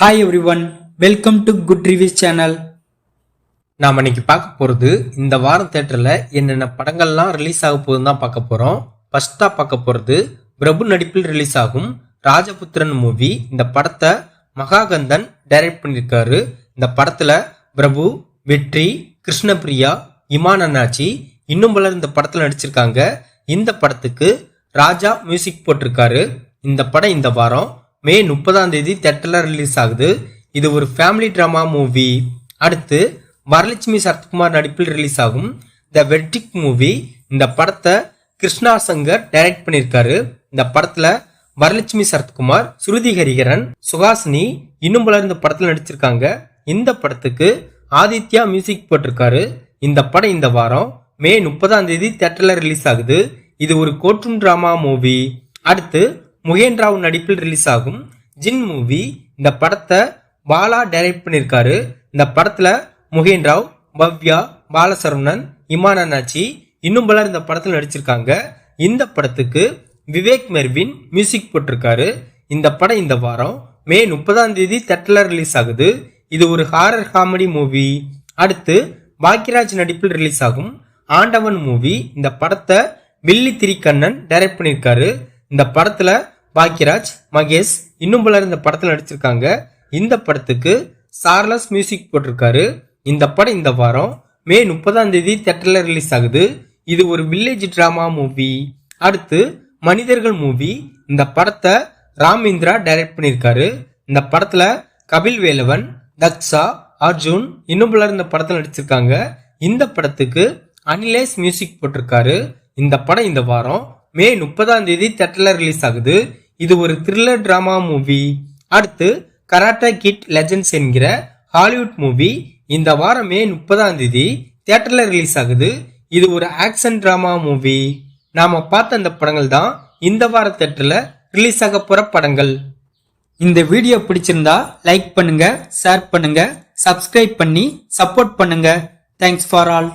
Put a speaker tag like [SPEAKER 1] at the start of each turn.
[SPEAKER 1] Hi everyone welcome to good reviews channel
[SPEAKER 2] நாம் இன்னைக்கு பார்க்க போகிறது இந்த வாரம் தேட்டரில் என்னென்ன படங்கள்லாம் ரிலீஸ் ஆக போகுதுன்னு தான் பார்க்க போகிறோம் ஃபர்ஸ்ட்டாக பார்க்க போகிறது பிரபு நடிப்பில் ரிலீஸ் ஆகும் ராஜபுத்திரன் மூவி இந்த படத்தை மகாகந்தன் டைரக்ட் பண்ணியிருக்காரு. இந்த படத்தில் பிரபு வெற்றி கிருஷ்ணபிரியா இமான் அண்ணாச்சி இன்னும் பலர் இந்த படத்தில் நடிச்சிருக்காங்க. இந்த படத்துக்கு ராஜா மியூசிக் போட்டிருக்காரு. இந்த படம் இந்த வாரம் மே முப்பதாம் தேதி தேட்டரில் ரிலீஸ் ஆகுது. இது ஒரு ஃபேமிலி ட்ராமா மூவி அடுத்து வரலட்சுமி சரத்குமார் நடிப்பில் ரிலீஸ் ஆகும். த வெட்ரிக் மூவி இந்த படத்தை கிருஷ்ணா சங்கர் டைரக்ட் பண்ணியிருக்காரு. இந்த படத்தில் வரலட்சுமி சரத்குமார் சுருதி ஹரிகரன் சுஹாசினி இன்னும் பலர் இந்த படத்தில் நடிச்சிருக்காங்க. இந்த படத்துக்கு ஆதித்யா மியூசிக் போட்டிருக்காரு. இந்த படம் இந்த வாரம் மே முப்பதாம் தேதி தேட்டரில் ரிலீஸ் ஆகுது. இது ஒரு கோட்டும் ட்ராமா மூவி அடுத்து முகேன் ராவ் நடிப்பில் ரிலீஸ் ஆகும். ஜின் மூவி இந்த படத்தை பாலா டைரக்ட் பண்ணியிருக்காரு இந்த படத்தில் முகேன் ராவ் பவ்யா பாலசரவணன் இமான் அண்ணாச்சி இன்னும் பலர் இந்த படத்தில் நடிச்சிருக்காங்க. இந்த படத்துக்கு விவேக் மெர்வின் மியூசிக் போட்டிருக்காரு. இந்த படம் இந்த வாரம் மே முப்பதாம் தேதி தேட்டரில் ரிலீஸ் ஆகுது. இது ஒரு ஹாரர் காமெடி மூவி அடுத்து பாக்யராஜ் நடிப்பில் ரிலீஸ் ஆகும். ஆண்டவன் மூவி இந்த படத்தை வில்லி திரிக்கண்ணன் டைரக்ட் பண்ணியிருக்காரு இந்த படத்துல பாக்யராஜ் மகேஷ் இன்னும் பலர் இந்த படத்துல நடிச்சிருக்காங்க. இந்த படத்துக்கு சார்லஸ் மியூசிக் போட்டிருக்காரு. இந்த படம் இந்த வாரம் மே முப்பதாம் தேதி தேட்டர்ல ரிலீஸ் ஆகுது. இது ஒரு வில்லேஜ் டிராமா மூவி அடுத்து மனிதர்கள் மூவி இந்த படத்தை ராமேந்திரா டைரக்ட் பண்ணியிருக்காரு. இந்த படத்துல கபில் வேலவன் தக்ஷா அர்ஜுன் இன்னும் பலர் இந்த படத்தில் நடிச்சிருக்காங்க. இந்த படத்துக்கு அனிலேஷ் மியூசிக் போட்டிருக்காரு. இந்த படம் இந்த வாரம் மே முப்பதாம் தேதி தேட்டரில் ரிலீஸ் ஆகுது. இது ஒரு த்ரில்லர் ட்ராமா மூவி அடுத்து கராட்டா கிட் லெஜண்ட்ஸ் என்கிற ஹாலிவுட் மூவி இந்த வாரம் மே முப்பதாம் தேதி தேட்டரில் ரிலீஸ் ஆகுது. இது ஒரு ஆக்ஷன் ட்ராமா மூவி நாம் பார்த்த அந்த படங்கள் தான் இந்த வார தேட்டரில் ரிலீஸ் ஆக போகிற படங்கள்.
[SPEAKER 1] இந்த வீடியோ பிடிச்சிருந்தா லைக் பண்ணுங்க ஷேர் பண்ணுங்க சப்ஸ்கிரைப் பண்ணி சப்போர்ட் பண்ணுங்க. Thanks for all